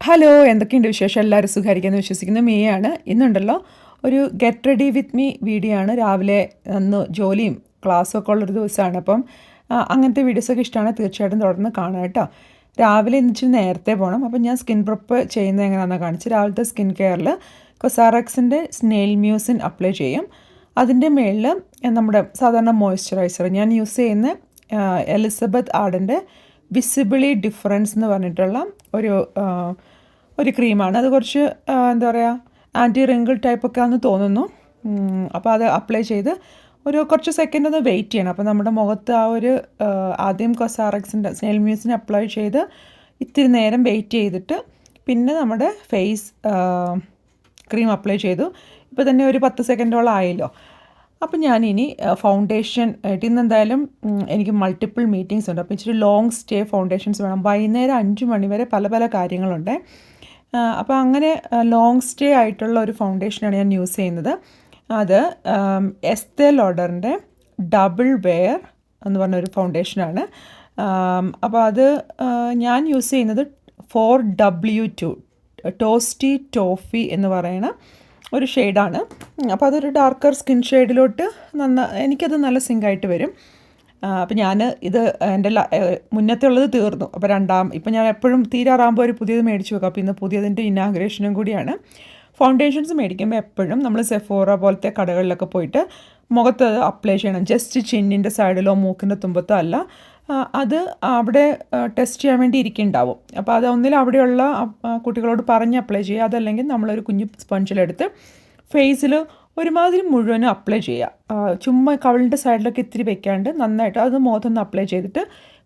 Hello എന്തൊക്കെയുണ്ട് വിശേഷം? എല്ലാവരും സുഖമായിരിക്കുമെന്ന് വിശ്വസിക്കുന്ന. മേയാണ് ഇന്നുണ്ടല്ലോ ഒരു get ready with me video ആണ്. രാവിലെ അന്ന് ജോലിയും ക്ലാസ്സും ഒക്കെ ഉള്ളൊരു ദിവസമാണ്. അപ്പം അങ്ങനത്തെ വീഡിയോസൊക്കെ ഇഷ്ടമാണ്. തീർച്ചയായിട്ടും തുടർന്ന് കാണാം കേട്ടോ. രാവിലെ എന്നിച്ച് നേരത്തെ പോകണം അപ്പം ഞാൻ സ്കിൻ പ്രൊപ്പ് ചെയ്യുന്നത് എങ്ങനെയാണെന്ന് കാണിച്ച് രാവിലത്തെ സ്കിൻ കെയറിൽ കൊസാറക്സിന്റെ സ്നെയിൽ മ്യൂസിൻ അപ്ലൈ ചെയ്യും. അതിന്റെ മുകളിൽ നമ്മുടെ സാധാരണ മോയ്സ്ചറൈസർ ഞാൻ യൂസ് ചെയ്യുന്ന എലിസബത്ത് ആർഡിന്റെ വിസിബിളി ഡിഫറൻസ് എന്ന് പറഞ്ഞിട്ടുള്ള ഒരു ഒരു ക്രീമാണ് അത് കുറച്ച് എന്താ പറയുക ആന്റി റിങ്കിൾ ടൈപ്പൊക്കെ ആണെന്ന് തോന്നുന്നു. അപ്പോൾ അത് അപ്ലൈ ചെയ്ത് ഒരു കുറച്ച് സെക്കൻഡ് ഒന്ന് വെയിറ്റ് ചെയ്യണം. അപ്പോൾ നമ്മുടെ മുഖത്ത് ആ ഒരു ആദ്യം കൊസാറക്സിന്റെ സ്നേൽ മ്യൂസിന് അപ്ലൈ ചെയ്ത് ഇത്തിരി നേരം വെയിറ്റ് ചെയ്തിട്ട് പിന്നെ നമ്മുടെ ഫേസ് ക്രീം അപ്ലൈ ചെയ്തു. ഇപ്പോൾ തന്നെ ഒരു പത്ത് സെക്കൻഡോളം ആയല്ലോ. അപ്പം ഞാനിനി ഫൗണ്ടേഷൻ ആയിട്ട് ഇന്ന് എന്തായാലും എനിക്ക് മൾട്ടിപ്പിൾ മീറ്റിങ്സ് ഉണ്ട്. അപ്പോൾ ഇച്ചിരി ലോങ് സ്റ്റേ ഫൗണ്ടേഷൻസ് വേണം. വൈകുന്നേരം അഞ്ച് മണി വരെ പല പല കാര്യങ്ങളുണ്ട്. അപ്പോൾ അങ്ങനെ ലോങ് സ്റ്റേ ആയിട്ടുള്ള ഒരു ഫൗണ്ടേഷനാണ് ഞാൻ യൂസ് ചെയ്യുന്നത്. അത് എസ്തേ ലോഡറിന്റെ ഡബിൾ വെയർ എന്ന് പറഞ്ഞൊരു ഫൗണ്ടേഷനാണ് അപ്പോൾ അത് ഞാൻ യൂസ് ചെയ്യുന്നത് four W two toasty toffee എന്ന് പറയുന്ന ഒരു ഷെയ്ഡാണ്. അപ്പോൾ അതൊരു ഡാർക്കർ സ്കിൻ ഷെയ്ഡിലോട്ട് നന്ന എനിക്കത് നല്ല സിങ്കായിട്ട് വരും. അപ്പോൾ ഞാൻ ഇത് എന്റെ മുന്നത്തെ ഉള്ളത് തീർന്നു. അപ്പോൾ രണ്ടാം ഇപ്പം ഞാൻ എപ്പോഴും തീരാറാകുമ്പോൾ ഒരു പുതിയത് മേടിച്ച് വെക്കാം. അപ്പോൾ ഇന്ന് പുതിയതിന്റെ ഇനാഗ്രേഷനും കൂടിയാണ്. ഫൗണ്ടേഷൻസ് മേടിക്കുമ്പോൾ എപ്പോഴും നമ്മൾ സെഫോറ പോലത്തെ കടകളിലൊക്കെ പോയിട്ട് മുഖത്ത് അപ്ലൈ ചെയ്യണം. ജസ്റ്റ് ചിന്നിന്റെ സൈഡിലോ മൂക്കിന്റെ തുമ്പത്തോ അല്ല. അത് അവിടെ ടെസ്റ്റ് ചെയ്യാൻ വേണ്ടി ഇരിക്കുന്നുണ്ടാവും. അപ്പോൾ അത് ഒന്നിൽ അവിടെയുള്ള കുട്ടികളോട് പറഞ്ഞ് അപ്ലൈ ചെയ്യുക. അതല്ലെങ്കിൽ നമ്മളൊരു കുഞ്ഞു സ്പഞ്ചിലെടുത്ത് ഫേസിൽ ഒരുമാതിരി മുഴുവനും അപ്ലൈ ചെയ്യുക. ചുമ്മാ കവളിന്റെ സൈഡിലൊക്കെ ഇത്തിരി വെക്കാണ്ട് നന്നായിട്ട് അത് മുഖത്തൊന്ന് അപ്ലൈ ചെയ്തിട്ട്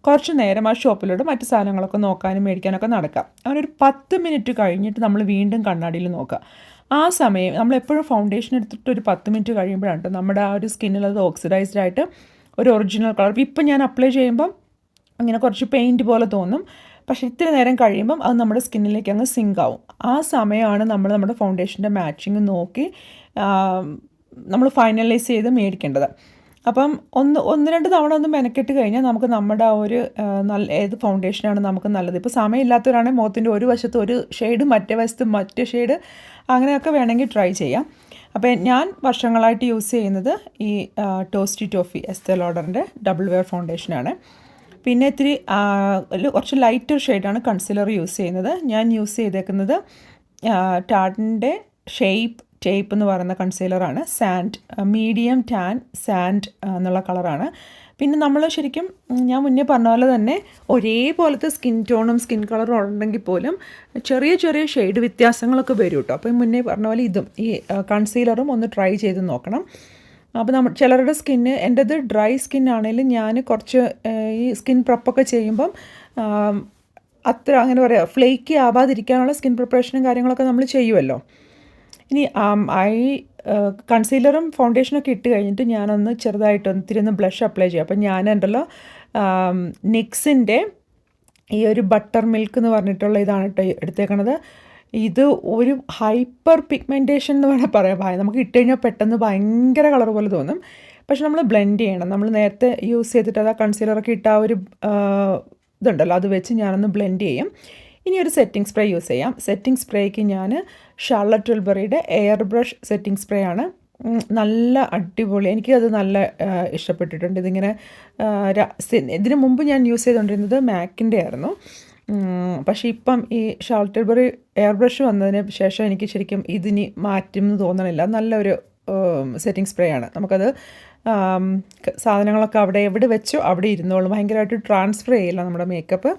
കുറച്ച് നേരം ആ ഷോപ്പിലൂടെ മറ്റു സാധനങ്ങളൊക്കെ നോക്കാനും മേടിക്കാനൊക്കെ നടക്കാം അങ്ങനെ ഒരു പത്ത് മിനിറ്റ് കഴിഞ്ഞിട്ട് നമ്മൾ വീണ്ടും കണ്ണാടിയിൽ നോക്കുക. ആ സമയം നമ്മൾ എപ്പോഴും ഫൗണ്ടേഷൻ എടുത്തിട്ട് ഒരു പത്ത് മിനിറ്റ് കഴിയുമ്പോഴാണ് നമ്മുടെ ആ ഒരു സ്കിന്നിൽ അത് ഓക്സിഡൈസ്ഡ് ആയിട്ട് ഒരു ഒറിജിനൽ കളർ ഇപ്പം ഞാൻ അപ്ലൈ ചെയ്യുമ്പം അങ്ങനെ കുറച്ച് പെയിന്റ് പോലെ തോന്നും. പക്ഷേ ഇത്തിരി നേരം കഴിയുമ്പം അത് നമ്മുടെ സ്കിന്നിലേക്ക് അങ്ങ് സിങ്ക് ആവും. ആ സമയമാണ് നമ്മൾ നമ്മുടെ ഫൗണ്ടേഷന്റെ മാച്ചിങ് നോക്കി നമ്മൾ ഫൈനലൈസ് ചെയ്ത് മേടിക്കേണ്ടത്. അപ്പം ഒന്ന് ഒന്ന് രണ്ട് തവണ ഒന്ന് മെനക്കെട്ട് കഴിഞ്ഞാൽ നമുക്ക് നമ്മുടെ ആ ഒരു നല്ല ഏത് ഫൗണ്ടേഷനാണ് നമുക്ക് നല്ലത്. ഇപ്പോൾ സമയമില്ലാത്തവരാണെങ്കിൽ മുഖത്തിന്റെ ഒരു വശത്ത് ഒരു ഷെയ്ഡ് മറ്റേ വശത്ത് മറ്റേ ഷെയ്ഡ് അങ്ങനെയൊക്കെ വേണമെങ്കിൽ ട്രൈ ചെയ്യാം. അപ്പോൾ ഞാൻ വർഷങ്ങളായിട്ട് യൂസ് ചെയ്യുന്നത് ഈ ടോസ്റ്റി ടോഫി എസ്തെ ലോഡറിന്റെ ഡബിൾ വെയർ ഫൗണ്ടേഷനാണ് പിന്നെ ഇത്തിരി കുറച്ച് ലൈറ്റർ ഷെയ്ഡാണ് കൺസിലർ യൂസ് ചെയ്യുന്നത്. ഞാൻ യൂസ് ചെയ്തേക്കുന്നത് ടാഡിന്റെ ഷെയ്പ്പ് ടേപ്പ് എന്ന് പറയുന്ന കൺസീലറാണ് സാൻഡ് മീഡിയം ടാൻ സാൻഡ് എന്നുള്ള കളറാണ് പിന്നെ നമ്മൾ ശരിക്കും ഞാൻ മുന്നേ പറഞ്ഞ പോലെ തന്നെ ഒരേപോലത്തെ സ്കിൻ ടോണും സ്കിൻ കളറും ഉണ്ടെങ്കിൽ പോലും ചെറിയ ചെറിയ ഷെയ്ഡ് വ്യത്യാസങ്ങളൊക്കെ വരും കേട്ടോ. അപ്പോൾ മുന്നേ പറഞ്ഞ പോലെ ഇതും ഈ കൺസീലറും ഒന്ന് ട്രൈ ചെയ്ത് നോക്കണം. അപ്പോൾ നമ്മൾ ചിലരുടെ സ്കിന്ന് എന്റെത് ഡ്രൈ സ്കിൻ ആണെങ്കിലും ഞാൻ കുറച്ച് ഈ സ്കിൻ പ്രപ്പൊക്കെ ചെയ്യുമ്പം അത്ര അങ്ങനെ പറയുക ഫ്ലേക്കി ആവാതിരിക്കാനുള്ള സ്കിൻ പ്രിപ്പറേഷനും കാര്യങ്ങളൊക്കെ നമ്മൾ ചെയ്യുമല്ലോ ഇനി ഐ കൺസീലറും ഫൗണ്ടേഷനൊക്കെ ഇട്ട് കഴിഞ്ഞിട്ട് ഞാനൊന്ന് ചെറുതായിട്ട് ഒന്ന് ഇത്തിരി ഒന്ന് ബ്ലഷ് അപ്ലൈ ചെയ്യും. അപ്പം ഞാനുണ്ടല്ലോ നിക്സിന്റെ ഈ ഒരു ബട്ടർ മിൽക്ക് എന്ന് പറഞ്ഞിട്ടുള്ള ഇതാണ് കേട്ടോ എടുത്തേക്കണത്. ഇത് ഒരു ഹൈപ്പർ പിഗ്മെന്റേഷൻ എന്ന് വേണേൽ പറയാം. നമുക്ക് ഇട്ട് കഴിഞ്ഞാൽ പെട്ടെന്ന് ഭയങ്കര കളർ പോലെ തോന്നും. പക്ഷെ നമ്മൾ ബ്ലെൻഡ് ചെയ്യണം. നമ്മൾ നേരത്തെ യൂസ് ചെയ്തിട്ട് അത് ആ കൺസീലറൊക്കെ ഇട്ട ആ ഒരു ഇതുണ്ടല്ലോ അത് വെച്ച് ഞാനൊന്ന് ബ്ലെൻഡ് ചെയ്യും. ഇനി ഒരു സെറ്റിംഗ് സ്പ്രേ യൂസ് ചെയ്യാം. സെറ്റിംഗ് സ്പ്രേക്ക് ഞാൻ ഷാർലറ്റ് ടിൽബറിയുടെ എയർ ബ്രഷ് സെറ്റിംഗ് സ്പ്രേ ആണ് നല്ല അടിപൊളി. എനിക്കത് നല്ല ഇഷ്ടപ്പെട്ടിട്ടുണ്ട്. ഇതിങ്ങനെ ഇതിനു മുമ്പ് ഞാൻ യൂസ് ചെയ്തുകൊണ്ടിരുന്നത് മാക്കിന്റെ ആയിരുന്നു. പക്ഷേ ഇപ്പം ഈ ടിൽബറി എയർ ബ്രഷ് വന്നതിന് ശേഷം എനിക്ക് ശരിക്കും ഇതിനി മാറ്റും എന്ന് തോന്നണില്ല നല്ലൊരു സെറ്റിംഗ് സ്പ്രേ ആണ്. നമുക്കത് സാധനങ്ങളൊക്കെ അവിടെ എവിടെ വെച്ചോ അവിടെ ഇരുന്നോളും. ഭയങ്കരമായിട്ട് ട്രാൻസ്ഫർ ചെയ്യില്ല നമ്മുടെ മേക്കപ്പ്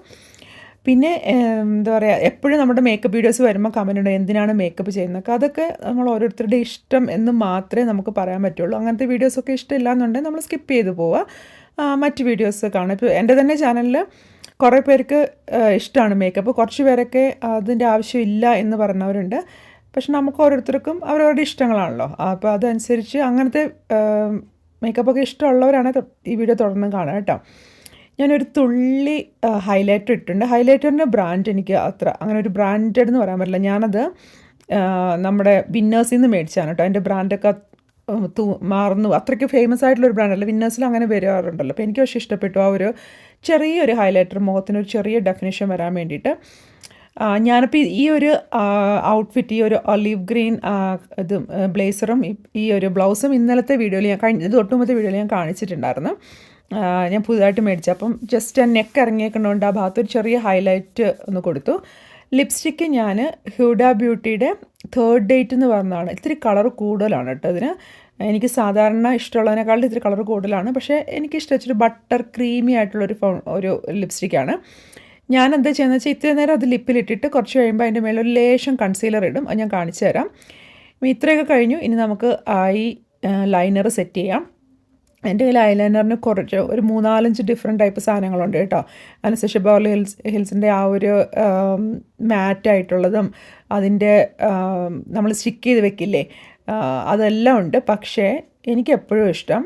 പിന്നെ എന്താ പറയുക എപ്പോഴും നമ്മുടെ മേക്കപ്പ് വീഡിയോസ് വരുമ്പോൾ കമന്റ് ഉണ്ട് എന്തിനാണ് മേക്കപ്പ് ചെയ്യുന്നത് അതൊക്കെ നമ്മൾ ഓരോരുത്തരുടെ ഇഷ്ടം എന്ന് മാത്രമേ നമുക്ക് പറയാൻ പറ്റുള്ളൂ. അങ്ങനത്തെ വീഡിയോസൊക്കെ ഇഷ്ടമില്ല എന്നുണ്ടെങ്കിൽ നമ്മൾ സ്കിപ്പ് ചെയ്ത് പോവുക മറ്റ് വീഡിയോസ് കാണാം. ഇപ്പോൾ എന്റെ തന്നെ ചാനലിൽ കുറേ പേർക്ക് ഇഷ്ടമാണ് മേക്കപ്പ് കുറച്ച് പേരൊക്കെ അതിന്റെ ആവശ്യമില്ല എന്ന് പറഞ്ഞവരുണ്ട്. പക്ഷെ നമുക്ക് ഓരോരുത്തർക്കും അവരവരുടെ ഇഷ്ടങ്ങളാണല്ലോ. അപ്പോൾ അതനുസരിച്ച് അങ്ങനത്തെ മേക്കപ്പൊക്കെ ഇഷ്ടമുള്ളവരാണ് ഈ വീഡിയോ തുടർന്ന് കാണുക കേട്ടോ. ഞാനൊരു തുള്ളി ഹൈലൈറ്റർ ഇട്ടിട്ടുണ്ട്. ഹൈലൈറ്ററിന്റെ ബ്രാൻഡ് എനിക്ക് അത്ര അങ്ങനെ ഒരു ബ്രാൻഡഡ് എന്ന് പറയാൻ പറ്റില്ല. ഞാനത് നമ്മുടെ വിന്നേഴ്സിൽ നിന്ന് മേടിച്ചാണ് കേട്ടോ അതിന്റെ ബ്രാൻഡൊക്കെ തൂ മാറുന്നു. അത്രയ്ക്ക് ഫേമസ് ആയിട്ടുള്ള ഒരു ബ്രാൻഡല്ല വിന്നേഴ്സിൽ അങ്ങനെ വരാറുണ്ടല്ലോ. അപ്പോൾ എനിക്ക് പക്ഷേ ഇഷ്ടപ്പെട്ടു ആ ഒരു ചെറിയൊരു ഹൈലൈറ്റർ മുഖത്തിന് ഒരു ചെറിയ ഡെഫിനേഷൻ വരാൻ വേണ്ടിയിട്ട്. ഞാനിപ്പോൾ ഈ ഒരു ഔട്ട്ഫിറ്റ് ഈ ഒരു ഒലീവ് ഗ്രീൻ ഇത് ബ്ലേസറും ഈ ഒരു ബ്ലൗസും ഇന്നലത്തെ വീഡിയോയിൽ ഞാൻ കഴിഞ്ഞ ഇത് തൊട്ടുമുമ്പത്തെ വീഡിയോയിൽ ഞാൻ കാണിച്ചിട്ടുണ്ടായിരുന്നു. ഞാൻ പുതുതായിട്ട് മേടിച്ചു. അപ്പം ജസ്റ്റ് ആ നെക്ക് ഇറങ്ങിയേക്കുന്നതുകൊണ്ട് ആ ഭാഗത്തൊരു ചെറിയ ഹൈലൈറ്റ് ഒന്ന് കൊടുത്തു. ലിപ്സ്റ്റിക്ക് ഞാൻ ഹ്യൂഡ ബ്യൂട്ടിയുടെ തേർഡ് ഡേറ്റ് എന്ന് പറഞ്ഞതാണ്. ഇത്തിരി കളർ കൂടുതലാണ് കേട്ടോ അതിന് എനിക്ക് സാധാരണ ഇഷ്ടമുള്ളതിനേക്കാളും ഇത്തിരി കളർ കൂടുതലാണ്. പക്ഷേ എനിക്ക് ഇഷ്ടമൊരു ബട്ടർ ക്രീമി ആയിട്ടുള്ളൊരു ഫൗ ഒരു ലിപ്സ്റ്റിക്കാണ് ഞാൻ എന്താ ചെയ്യുന്നത് വെച്ചാൽ ഇത്രയും നേരം അത് ലിപ്പിലിട്ടിട്ട് കുറച്ച് കഴിയുമ്പോൾ അതിന്റെ മേലെ ഒരു ലേശം കൺസീലർ ഇടും. അത് ഞാൻ കാണിച്ചു തരാം. ഇത്രയൊക്കെ കഴിഞ്ഞു. ഇനി നമുക്ക് ഐ ലൈനർ സെറ്റ് ചെയ്യാം. എന്റെ കയ്യിൽ ഐലൈനറിന് കുറച്ച് ഒരു മൂന്നാലഞ്ച് ഡിഫറെന്റ് ടൈപ്പ് സാധനങ്ങളുണ്ട് കേട്ടോ. അനുസരിച്ച് ബോർലി ഹിൽസ് ഹിൽസിന്റെ ആ ഒരു മാറ്റായിട്ടുള്ളതും അതിന്റെ നമ്മൾ സ്റ്റിക്ക് ചെയ്ത് വെക്കില്ലേ അതെല്ലാം ഉണ്ട്. പക്ഷേ എനിക്കെപ്പോഴും ഇഷ്ടം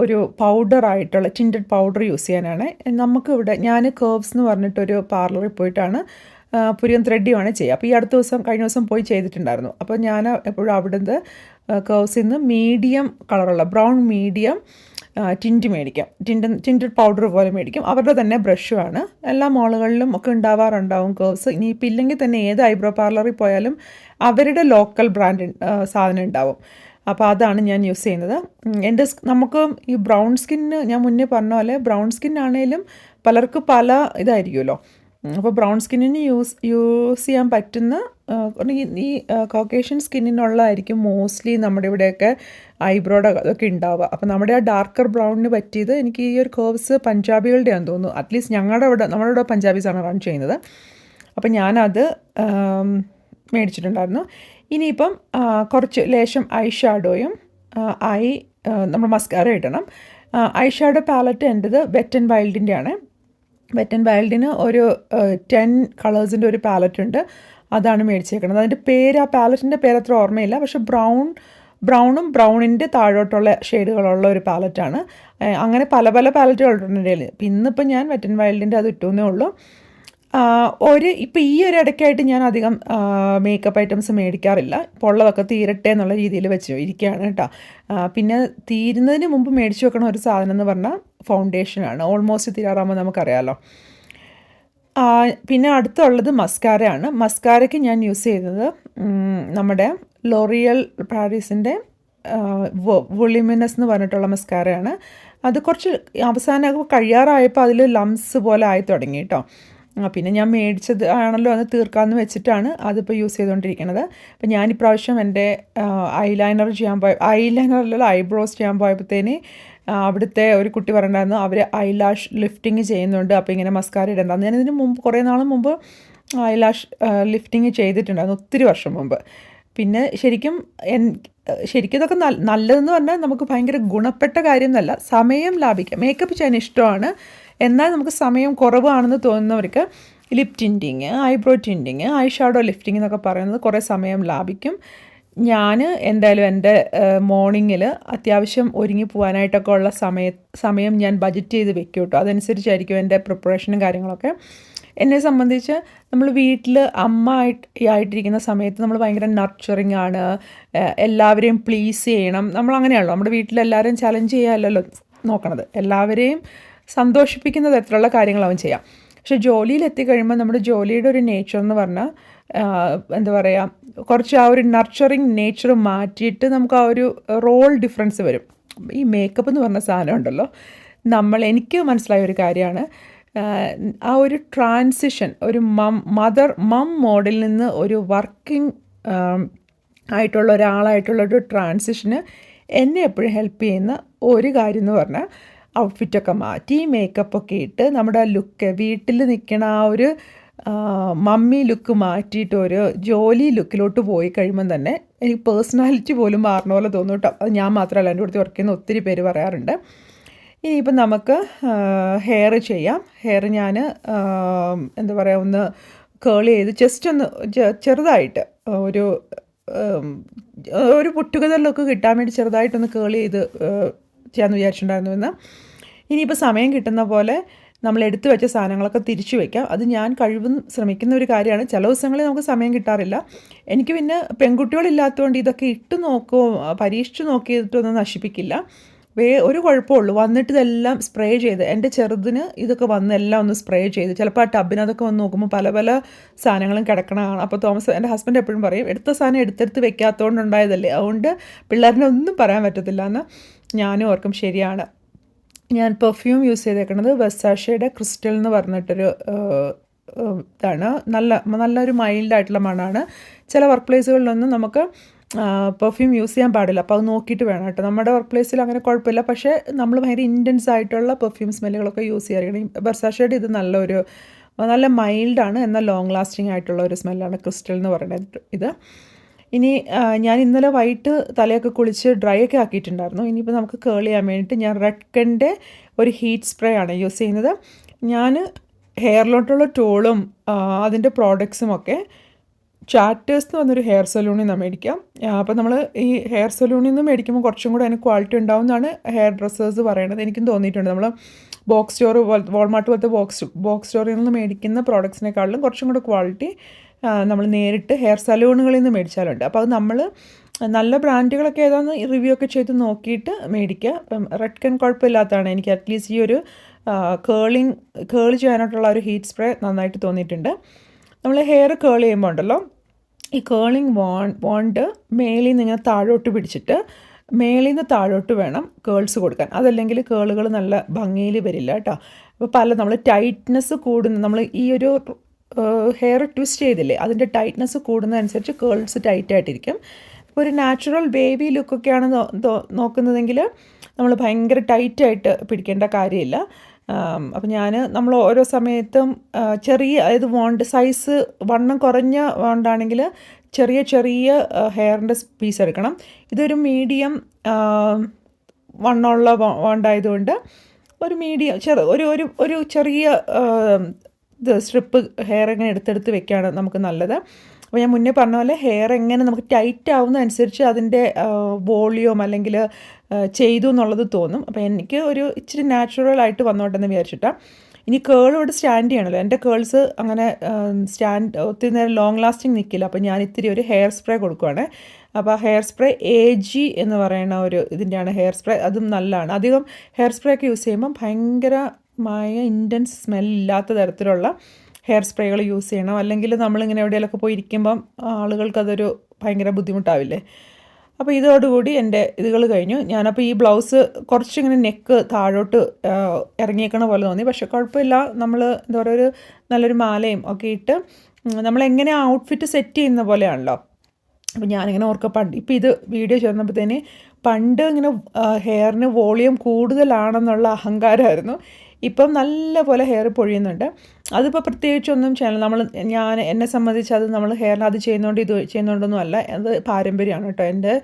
ഒരു പൗഡറായിട്ടുള്ള ടിന്റഡ് പൗഡർ യൂസ് ചെയ്യാനാണ്. നമുക്കിവിടെ ഞാൻ കേർവ്സ് എന്ന് പറഞ്ഞിട്ടൊരു പാർലറിൽ പോയിട്ടാണ് ആ, പുരിയം ത്രെഡിയുമാണ് ചെയ്യുക. അപ്പോൾ ഈ അടുത്ത ദിവസം കഴിഞ്ഞ ദിവസം പോയി ചെയ്തിട്ടുണ്ടായിരുന്നു. അപ്പോൾ ഞാൻ എപ്പോഴും അവിടുന്ന് കേവ്സിൽ നിന്ന് മീഡിയം കളറുള്ള ബ്രൗൺ മീഡിയം ടിന്റ് മേടിക്കാം. ടിന്റ് ടിന്റഡ് പൗഡർ പോലെ മേടിക്കും. അവരുടെ തന്നെ ബ്രഷുമാണ് എല്ലാ മോളുകളിലും ഒക്കെ ഉണ്ടാവാറുണ്ടാവും കേവ്സ് ഇനിയിപ്പോൾ ഇല്ലെങ്കിൽ തന്നെ ഏത് ഐബ്രോ പാർലറിൽ പോയാലും അവരുടെ ലോക്കൽ ബ്രാൻഡ് സാധനം ഉണ്ടാവും. അപ്പോൾ അതാണ് ഞാൻ യൂസ് ചെയ്യുന്നത്. എന്റെ നമുക്ക് ഈ ബ്രൗൺ സ്കിന്ന് ഞാൻ മുന്നേ പറഞ്ഞ പോലെ ബ്രൗൺ സ്കിൻ ആണെങ്കിലും പലർക്ക് പല ഇതായിരിക്കുമല്ലോ. അപ്പോൾ ബ്രൗൺ സ്കിന്നിന് യൂസ് യൂസ് ചെയ്യാൻ പറ്റുന്ന ഈ കോക്കേഷ്യൻ സ്കിന്നിനുള്ളതായിരിക്കും മോസ്റ്റ്ലി നമ്മുടെ ഇവിടെയൊക്കെ ഐബ്രോയുടെ അതൊക്കെ ഉണ്ടാവുക. അപ്പോൾ നമ്മുടെ ആ ഡാർക്കർ ബ്രൗണിന് പറ്റിയത് എനിക്ക് ഈ ഒരു കേർവ്സ് പഞ്ചാബികളുടെയാണെന്ന് തോന്നുന്നു. അറ്റ്ലീസ്റ്റ് ഞങ്ങളുടെ ഇവിടെ നമ്മുടെ ഇവിടെ പഞ്ചാബീസാണ് റൺ ചെയ്യുന്നത്. അപ്പോൾ ഞാനത് മേടിച്ചിട്ടുണ്ടായിരുന്നു. ഇനിയിപ്പം കുറച്ച് ലേശം ഐ ഷാഡോയും ഐ നമ്മൾ മസ്കാര ഇടണം. ഐ ഷാഡോ പാലറ്റ് എന്റെത് വെറ്റ് ആൻഡ് വൈൽഡിന്റെ ആണ്. വെറ്റ് ആൻഡ് വൈൽഡിന് ഒരു ടെൻ കളേഴ്സിന്റെ ഒരു പാലറ്റ് ഉണ്ട്. അതാണ് മേടിച്ചേക്കുന്നത് അതിന്റെ പേര് ആ പാലറ്റിന്റെ പേര് അത്ര ഓർമ്മയില്ല. പക്ഷെ ബ്രൗൺ ബ്രൗണും ബ്രൗണിന്റെ താഴോട്ടുള്ള ഷെയ്ഡുകളുള്ള ഒരു പാലറ്റാണ് അങ്ങനെ പല പല പാലറ്റുകളുണ്ട് എന്റെ കയ്യിൽ ഇപ്പം ഇന്നിപ്പോൾ ഞാൻ വെറ്റൻ വൈൽഡിന്റെ അത് ഇട്ടുവെന്നേ ഉള്ളൂ. ഒരു ഇപ്പം ഈ ഒരു ഇടയ്ക്കായിട്ട് ഞാൻ അധികം മേക്കപ്പ് ഐറ്റംസ് മേടിക്കാറില്ല. ഇപ്പോൾ ഉള്ളതൊക്കെ തീരട്ടെ എന്നുള്ള രീതിയിൽ വെച്ച് ഇരിക്കുകയാണ് കേട്ടോ. പിന്നെ തീരുന്നതിന് മുമ്പ് മേടിച്ച് വെക്കണ ഒരു സാധനം എന്ന് പറഞ്ഞാൽ ഫൗണ്ടേഷനാണ് ഓൾമോസ്റ്റ് തീരാറാകുമ്പോൾ നമുക്കറിയാമല്ലോ പിന്നെ അടുത്തുള്ളത് മസ്കാരയാണ് മസ്കാരയ്ക്ക് ഞാൻ യൂസ് ചെയ്തത് നമ്മുടെ ലോറിയൽ പാരീസിന്റെ വൊളിമിനസ് എന്ന് പറഞ്ഞിട്ടുള്ള മസ്കാരയാണ് അത് കുറച്ച് അവസാനം കഴിയാറായപ്പോൾ അതിൽ ലംസ് പോലെ ആയി തുടങ്ങി കേട്ടോ പിന്നെ ഞാൻ മേടിച്ചത് ആണല്ലോ അത് തീർക്കാമെന്ന് വെച്ചിട്ടാണ് അതിപ്പോൾ യൂസ് ചെയ്തുകൊണ്ടിരിക്കുന്നത് അപ്പം ഞാൻ ഇപ്രാവശ്യം എന്റെ ഐലൈനർ ചെയ്യാൻ പോയ ഐലൈനറിലുള്ള ഐബ്രോസ് ചെയ്യാൻ പോയപ്പോഴത്തേന് അവിടുത്തെ ഒരു കുട്ടി പറഞ്ഞിട്ടുണ്ടായിരുന്നു അവർ ഐലാഷ് ലിഫ്റ്റിങ് ചെയ്യുന്നുണ്ട് അപ്പോൾ ഇങ്ങനെ മസ്കാര ഇടണ്ടായിരുന്നു ഞാൻ ഇതിന് മുമ്പ് കുറേ നാൾ മുമ്പ് ഐലാഷ് ലിഫ്റ്റിങ് ചെയ്തിട്ടുണ്ടായിരുന്നു ഒത്തിരി വർഷം മുമ്പ്. പിന്നെ ശരിക്കും എൻ ശരിക്കും ഇതൊക്കെ നല്ല നല്ലതെന്ന് പറഞ്ഞാൽ നമുക്ക് ഭയങ്കര ഗുണപ്പെട്ട കാര്യം എന്നല്ല സമയം ലാഭിക്കാം. മേക്കപ്പ് ചെയ്യാൻ ഇഷ്ടമാണ് എന്നാൽ നമുക്ക് സമയം കുറവാണെന്ന് തോന്നുന്നവർക്ക് lip tinting eyebrow tinting eye shadow lifting എന്നൊക്കെ പറയുന്നത് കുറേ സമയം ലാഭിക്കും. ഞാൻ എന്തായാലും എന്റെ മോർണിംഗിൽ അത്യാവശ്യം ഒരുങ്ങി പോകാനായിട്ടൊക്കെ ഉള്ള സമയ സമയം ഞാൻ ബജറ്റ് ചെയ്ത് വെക്കും കേട്ടോ അതനുസരിച്ചായിരിക്കും എന്റെ പ്രിപ്പറേഷനും കാര്യങ്ങളൊക്കെ. എന്നെ സംബന്ധിച്ച് നമ്മൾ വീട്ടിൽ അമ്മ ആയിട്ട് ആയിട്ടിരിക്കുന്ന സമയത്ത് നമ്മൾ ഭയങ്കര നർച്ചറിങ് ആണ്. എല്ലാവരെയും പ്ലീസ് ചെയ്യണം. നമ്മൾ അങ്ങനെയാണല്ലോ നമ്മുടെ വീട്ടിലെല്ലാവരെയും ചലഞ്ച് ചെയ്യാമല്ലോ നോക്കണത്. എല്ലാവരെയും സന്തോഷിപ്പിക്കുന്ന തരത്തിലുള്ള കാര്യങ്ങൾ അവൻ ചെയ്യാം. പക്ഷെ ജോലിയിൽ എത്തിക്കഴിയുമ്പോൾ നമ്മുടെ ജോലിയുടെ ഒരു നേച്ചർ എന്ന് പറഞ്ഞാൽ എന്താ പറയുക കുറച്ച് ആ ഒരു നർച്ചറിങ് നേച്ചർ മാറ്റിയിട്ട് നമുക്ക് ആ ഒരു റോൾ ഡിഫറൻസ് വരും. ഈ മേക്കപ്പ് എന്ന് പറഞ്ഞ സാധനം ഉണ്ടല്ലോ. നമ്മൾ എനിക്ക് മനസ്സിലായ ഒരു കാര്യമാണ് ആ ഒരു ട്രാൻസിഷൻ ഒരു മം മദർ മം മോഡിൽ നിന്ന് ഒരു വർക്കിംഗ് ആയിട്ടുള്ള ഒരാളായിട്ടുള്ള ഒരു ട്രാൻസിഷന് എന്നെ എപ്പോഴും ഹെൽപ്പ് ചെയ്യുന്ന ഒരു കാര്യം എന്ന് പറഞ്ഞാൽ ഔട്ട്ഫിറ്റൊക്കെ മാറ്റി മേക്കപ്പൊക്കെ ഇട്ട് നമ്മുടെ ലുക്ക് വീട്ടിൽ നിൽക്കണ ആ ഒരു മമ്മി ലുക്ക് മാറ്റിയിട്ട് ഒരു ജോലി ലുക്കിലോട്ട് പോയി കഴിയുമ്പം തന്നെ എനിക്ക് പേഴ്സണാലിറ്റി പോലും മാറണ പോലെ തോന്നും കേട്ടോ അത് ഞാൻ മാത്രമല്ല എന്റെ അടുത്ത് വർക്ക് ചെയ്യുന്ന ഒത്തിരി പേര് പറയാറുണ്ട്. ഇനിയിപ്പം നമുക്ക് ഹെയർ ചെയ്യാം. ഹെയർ ഞാൻ എന്താ പറയുക ഒന്ന് കേൾ ചെയ്ത് ജസ്റ്റ് ഒന്ന് ചെറുതായിട്ട് ഒരു ഒരു പുട്ടുകതറിലൊക്കെ ലുക്ക് കിട്ടാൻ വേണ്ടി ചെറുതായിട്ടൊന്ന് കേൾ ചെയ്ത് ചെയ്യാമെന്ന് വിചാരിച്ചിട്ടുണ്ടായിരുന്നു എന്ന് ഇനിയിപ്പോൾ സമയം കിട്ടുന്ന പോലെ നമ്മൾ എടുത്തു വെച്ച സാധനങ്ങളൊക്കെ തിരിച്ചു വയ്ക്കാം അത് ഞാൻ കഴിവും ശ്രമിക്കുന്ന ഒരു കാര്യമാണ്. ചില ദിവസങ്ങളിൽ നമുക്ക് സമയം കിട്ടാറില്ല. എനിക്ക് പിന്നെ പെൺകുട്ടികളില്ലാത്തതുകൊണ്ട് ഇതൊക്കെ ഇട്ട് നോക്കുകയോ പരീക്ഷിച്ച് നോക്കിയിട്ടൊന്നും നശിപ്പിക്കില്ല. വേ ഒരു കുഴപ്പമുള്ളൂ വന്നിട്ട് ഇതെല്ലാം സ്പ്രേ ചെയ്ത് എന്റെ ചെറുതിന് ഇതൊക്കെ വന്ന് എല്ലാം ഒന്ന് സ്പ്രേ ചെയ്ത് ചിലപ്പോൾ ആ ടബിനതൊക്കെ വന്ന് നോക്കുമ്പോൾ പല പല സാധനങ്ങളും കിടക്കണതാണ് അപ്പോൾ തോമസ് എന്റെ ഹസ്ബൻഡ് എപ്പോഴും പറയും എടുത്ത സാധനം എടുത്തെടുത്ത് വെക്കാത്തതുകൊണ്ടുണ്ടായതല്ലേ? അതുകൊണ്ട് പിള്ളേരിനെ ഒന്നും പറയാൻ പറ്റത്തില്ല എന്ന്. ഞാനും ഓർക്കും ശരിയാണ്. ഞാൻ പെർഫ്യൂം യൂസ് ചെയ്തേക്കുന്നത് വെസാഷയുടെ ക്രിസ്റ്റൽ എന്ന് പറഞ്ഞിട്ടൊരു ഇതാണ്. നല്ല നല്ലൊരു മൈൽഡ് ആയിട്ടുള്ള മണമാണ് ചില വർക്ക് പ്ലേസുകളിലൊന്നും നമുക്ക് പെർഫ്യൂം യൂസ് ചെയ്യാൻ പാടില്ല. അപ്പോൾ അത് നോക്കിയിട്ട് വേണം കേട്ടോ. നമ്മുടെ വർക്ക് പ്ലേസിൽ അങ്ങനെ കുഴപ്പമില്ല. പക്ഷേ നമ്മൾ ഭയങ്കര ഇന്റൻസ് ആയിട്ടുള്ള പെർഫ്യൂം സ്മെല്ലുകളൊക്കെ യൂസ് ചെയ്യാറിയണം. ബർസാഷയുടെ ഇത് നല്ലൊരു നല്ല മൈൽഡാണ് എന്നാൽ ലോങ് ലാസ്റ്റിംഗ് ആയിട്ടുള്ള ഒരു സ്മെല്ലാണ് ക്രിസ്റ്റൽ എന്ന് പറയുന്നത് ഇത്. ഇനി ഞാൻ ഇന്നലെ വൈകിട്ട് തലയൊക്കെ കുളിച്ച് ഡ്രൈ ഒക്കെ ആക്കിയിട്ടുണ്ടായിരുന്നു. ഇനിയിപ്പോൾ നമുക്ക് കേൾ ചെയ്യാൻ വേണ്ടിയിട്ട് ഞാൻ റെഡ്കന്റെ ഒരു ഹീറ്റ് സ്പ്രേ ആണ് യൂസ് ചെയ്യുന്നത്. ഞാൻ ഹെയറിലോട്ടുള്ള ടോളും അതിന്റെ പ്രോഡക്ട്സും ഒക്കെ ചാറ്റേഴ്സ് എന്ന് പറഞ്ഞൊരു ഹെയർ സലൂണിൽ നിന്ന് മേടിക്കാം. അപ്പോൾ നമ്മൾ ഈ ഹെയർ സലൂണിൽ നിന്ന് മേടിക്കുമ്പോൾ കുറച്ചും കൂടെ അതിന് ക്വാളിറ്റി ഉണ്ടാവും എന്നാണ് ഹെയർ ഡ്രസ്സേഴ്സ് പറയണത്. എനിക്കും തോന്നിയിട്ടുണ്ട്. നമ്മൾ ബോക്സ് സ്റ്റോർ വോൾമാർട്ട് പോലത്തെ ബോക്സ് ബോക്സ് സ്റ്റോറിൽ നിന്ന് മേടിക്കുന്ന പ്രോഡക്ട്സിനേക്കാളും കുറച്ചും കൂടെ ക്വാളിറ്റി നമ്മൾ നേരിട്ട് ഹെയർ സലൂണുകളിൽ നിന്ന് മേടിച്ചാലുണ്ട്. അപ്പോൾ അത് നമ്മൾ നല്ല ബ്രാൻഡുകളൊക്കെ ഏതാണെന്ന് റിവ്യൂ ഒക്കെ ചെയ്ത് നോക്കിയിട്ട് മേടിക്കുക. അപ്പം റെഡ് കൺ കുഴപ്പമില്ലാത്തതാണ്. എനിക്ക് അറ്റ്ലീസ്റ്റ് ഈ ഒരു കേളിങ് കേൾ ചെയ്യാനായിട്ടുള്ള ഒരു ഹീറ്റ് സ്പ്രേ നന്നായിട്ട് തോന്നിയിട്ടുണ്ട്. നമ്മൾ ഹെയർ കേൾ ചെയ്യുമ്പോൾ ഉണ്ടല്ലോ ഈ കേളിങ് വോൺ വോണ്ട് മേളിൽ നിന്ന് ഇങ്ങനെ താഴോട്ട് പിടിച്ചിട്ട് മേളിൽ നിന്ന് താഴോട്ട് വേണം കേൾസ് കൊടുക്കാൻ. അതല്ലെങ്കിൽ കേളുകൾ നല്ല ഭംഗിയിൽ വരില്ല കേട്ടോ. അപ്പോൾ പല നമ്മൾ ടൈറ്റ്നെസ് കൂടുന്ന നമ്മൾ ഈ ഒരു ഹെയർ ട്വിസ്റ്റ് ചെയ്തില്ലേ? അതിന്റെ ടൈറ്റ്നെസ് കൂടുന്നതനുസരിച്ച് കേൾസ് ടൈറ്റായിട്ടിരിക്കും ഇപ്പോൾ ഒരു നാച്ചുറൽ ബേബി ലുക്കൊക്കെയാണ് നോക്കുന്നതെങ്കിൽ നമ്മൾ ഭയങ്കര ടൈറ്റായിട്ട് പിടിക്കേണ്ട കാര്യമില്ല. അപ്പം ഞാൻ നമ്മൾ ഓരോ സമയത്തും ചെറിയ അതായത് വോണ്ട് സൈസ് വണ്ണം കുറഞ്ഞ വോണ്ടാണെങ്കിൽ ചെറിയ ചെറിയ ഹെയറിന്റെ പീസ് എടുക്കണം. ഇതൊരു മീഡിയം വണ്ണമുള്ള വോണ്ടായതുകൊണ്ട് ഒരു മീഡിയം ചെറു ഒരു ഒരു ഒരു ചെറിയ സ്ട്രിപ്പ് ഹെയർ ഇങ്ങനെ എടുത്തെടുത്ത് വെക്കുകയാണ് നമുക്ക് നല്ലത്. അപ്പോൾ ഞാൻ മുന്നേ പറഞ്ഞ പോലെ ഹെയർ എങ്ങനെ നമുക്ക് ടൈറ്റ് ആവുന്ന അനുസരിച്ച് അതിന്റെ വോളിയം അല്ലെങ്കിൽ ചെയ്തു എന്നുള്ളത് തോന്നും. അപ്പോൾ എനിക്ക് ഒരു ഇച്ചിരി നാച്ചുറൽ ആയിട്ട് വന്നോട്ടെന്ന് വിചാരിച്ചിട്ടാണ് ഇനി കേളോട് സ്റ്റാൻഡ് ചെയ്യണമല്ലോ എന്റെ കേൾസ് അങ്ങനെ സ്റ്റാൻഡ് ഒത്തിരി നേരം ലോങ് ലാസ്റ്റിംഗ് നിൽക്കില്ല അപ്പോൾ ഞാൻ ഇത്തിരി ഒരു ഹെയർ സ്പ്രേ കൊടുക്കുവാണ്. അപ്പോൾ ഹെയർ സ്പ്രേ എ ജി എന്ന് പറയുന്ന ഒരു ഇതിന്റെയാണ് ഹെയർ സ്പ്രേ അതും നല്ലതാണ്. അധികം ഹെയർ സ്പ്രേ ഒക്കെ യൂസ് ചെയ്യുമ്പം ഭയങ്കരമായ ഇന്റൻസ് ഇല്ലാത്ത തരത്തിലുള്ള ഹെയർ സ്പ്രേകൾ യൂസ് ചെയ്യണം. അല്ലെങ്കിൽ നമ്മളിങ്ങനെ എവിടെയെങ്കിലൊക്കെ പോയി ഇരിക്കുമ്പം ആളുകൾക്കതൊരു ഭയങ്കര ബുദ്ധിമുട്ടാവില്ലേ? അപ്പോൾ ഇതോടുകൂടി എന്റെ ഇതുകൾ കഴിഞ്ഞു. ഞാനപ്പോൾ ഈ ബ്ലൗസ് കുറച്ചിങ്ങനെ നെക്ക് താഴോട്ട് ഇറങ്ങിയേക്കണ പോലെ തോന്നി. പക്ഷേ കുഴപ്പമില്ല. നമ്മൾ എന്താ പറയുക ഒരു നല്ലൊരു മാലയും ഒക്കെ ഇട്ട് നമ്മളെങ്ങനെ ഔട്ട്ഫിറ്റ് സെറ്റ് ചെയ്യുന്ന പോലെയാണല്ലോ. അപ്പോൾ ഞാനിങ്ങനെ ഓർക്ക പണ്ട് ഇപ്പോൾ ഇത് വീഡിയോ ചേർന്നപ്പോഴത്തേന് പണ്ട് ഇങ്ങനെ ഹെയറിന് വോളിയം കൂടുതലാണെന്നുള്ള അഹങ്കാരമായിരുന്നു. ഇപ്പം നല്ല പോലെ ഹെയർ പൊഴിയുന്നുണ്ട്. അതിപ്പോൾ പ്രത്യേകിച്ചൊന്നും ചെയ്യണം നമ്മൾ ഞാൻ എന്നെ സംബന്ധിച്ച് അത് നമ്മൾ ഹെയറിന് അത് ചെയ്യുന്നതുകൊണ്ട് ഇത് ചെയ്യുന്നതുകൊണ്ടൊന്നും അല്ല. അത് പാരമ്പര്യമാണ് കേട്ടോ. എന്റെ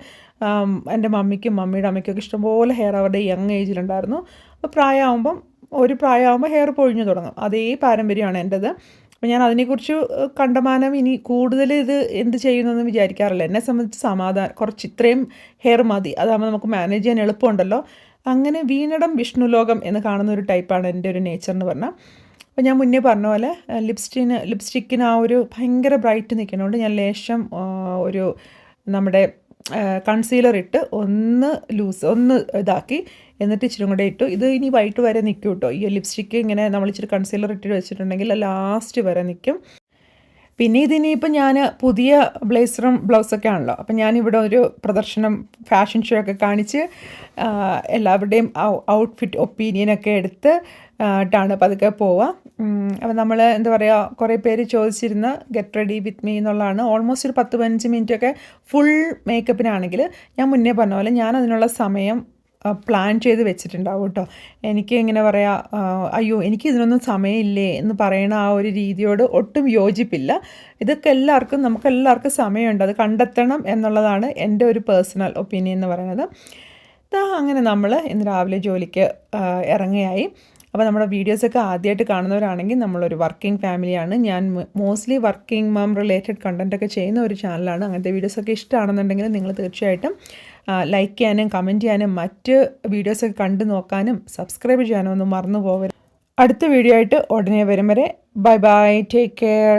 എന്റെ മമ്മിക്കും മമ്മിയുടെ അമ്മയ്ക്കൊക്കെ ഇഷ്ടംപോലെ ഹെയർ അവരുടെ യങ് ഏജിലുണ്ടായിരുന്നു അപ്പോൾ പ്രായമാകുമ്പം ഒരു പ്രായമാകുമ്പോൾ ഹെയർ പൊഴിഞ്ഞു തുടങ്ങും. അതേ പാരമ്പര്യമാണ് എന്റെത്. അപ്പോൾ ഞാൻ അതിനെക്കുറിച്ച് കണ്ടമാനം ഇനി കൂടുതൽ ഇത് എന്ത് ചെയ്യുന്നതെന്ന് വിചാരിക്കാറില്ല. എന്നെ സംബന്ധിച്ച് സമാധാനം കുറച്ച് ഇത്രയും ഹെയർ മതി. അതാകുമ്പോൾ നമുക്ക് മാനേജ് ചെയ്യാൻ എളുപ്പമുണ്ടല്ലോ. അങ്ങനെ വീണടം വിഷ്ണുലോകം എന്ന് കാണുന്ന ഒരു ടൈപ്പാണ് എന്റെ ഒരു നേച്ചർ എന്ന് പറഞ്ഞാൽ. അപ്പോൾ ഞാൻ മുന്നേ പറഞ്ഞ പോലെ ലിപ്സ്റ്റിന് ലിപ്സ്റ്റിക്കിന് ആ ഒരു ഭയങ്കര ബ്രൈറ്റ് നിൽക്കുന്നതുകൊണ്ട് ഞാൻ ലേശം ഒരു നമ്മുടെ കൺസീലർ ഇട്ട് ഒന്ന് ലൂസ് ഒന്ന് ഇതാക്കി എന്നിട്ട് ഇച്ചിരി കൂടെ ഇട്ടു. ഇത് ഇനി വൈകിട്ട് വരെ നിൽക്കും കേട്ടോ. ഈ ലിപ്സ്റ്റിക്ക് ഇങ്ങനെ നമ്മൾ ഇച്ചിരി കൺസീലർ ഇട്ട് വെച്ചിട്ടുണ്ടെങ്കിൽ ലാസ്റ്റ് വരെ നിൽക്കും. പിന്നെ ഇതിനിപ്പോൾ ഞാൻ പുതിയ ബ്ലേസറും ബ്ലൗസൊക്കെ ആണല്ലോ അപ്പം ഞാനിവിടെ ഒരു പ്രദർശനം ഫാഷൻ ഷോ ഒക്കെ കാണിച്ച് എല്ലാവരുടെയും ഔട്ട്ഫിറ്റ് ഒപ്പീനിയനൊക്കെ എടുത്ത് ട്ടാണ് പതുക്കെ പോവുക. അപ്പം നമ്മൾ എന്താ പറയുക കുറേ പേര് ചോദിച്ചിരുന്ന ഗെറ്റ് റെഡി വിത്ത് മീ എന്നുള്ളതാണ്. ഓൾമോസ്റ്റ് ഒരു പത്ത് പതിനഞ്ച് മിനിറ്റൊക്കെ ഫുൾ മേക്കപ്പിനാണെങ്കിൽ ഞാൻ മുന്നേ പറഞ്ഞ പോലെ ഞാൻ അതിനുള്ള സമയം പ്ലാൻ ചെയ്ത് വെച്ചിട്ടുണ്ടാവും കേട്ടോ എനിക്ക് എങ്ങനെ പറയാ അയ്യോ എനിക്ക് ഇതിനൊന്നും സമയമില്ലേ? എന്ന് പറയുന്ന ആ ഒരു രീതിയോട് ഒട്ടും യോജിപ്പില്ല. ഇതൊക്കെ എല്ലാവർക്കും നമുക്ക് എല്ലാവർക്കും സമയമുണ്ട്. അത് കണ്ടെത്തണം എന്നുള്ളതാണ് എന്റെ ഒരു പേഴ്സണൽ ഒപ്പീനിയൻ എന്ന് പറയുന്നത്. അങ്ങനെ നമ്മൾ ഇന്ന് രാവിലെ ജോലിക്ക് ഇറങ്ങിയായി അപ്പോൾ നമ്മുടെ വീഡിയോസൊക്കെ ആദ്യമായിട്ട് കാണുന്നവരാണെങ്കിൽ നമ്മളൊരു വർക്കിംഗ് ഫാമിലിയാണ് ഞാൻ മോസ്റ്റ്ലി വർക്കിംഗ് മം റിലേറ്റഡ് കണ്ടന്റൊക്കെ ചെയ്യുന്ന ഒരു ചാനലാണ് അങ്ങനത്തെ വീഡിയോസൊക്കെ ഇഷ്ടമാണെന്നുണ്ടെങ്കിൽ നിങ്ങൾ തീർച്ചയായിട്ടും ലൈക്ക് ചെയ്യാനും കമന്റ് ചെയ്യാനും മറ്റ് വീഡിയോസൊക്കെ കണ്ടു നോക്കാനും സബ്സ്ക്രൈബ് ചെയ്യാനും ഒന്നും മറന്നു പോകരുത് അടുത്ത വീഡിയോ ആയിട്ട് ഉടനെ വരും വരെ. Bye bye take care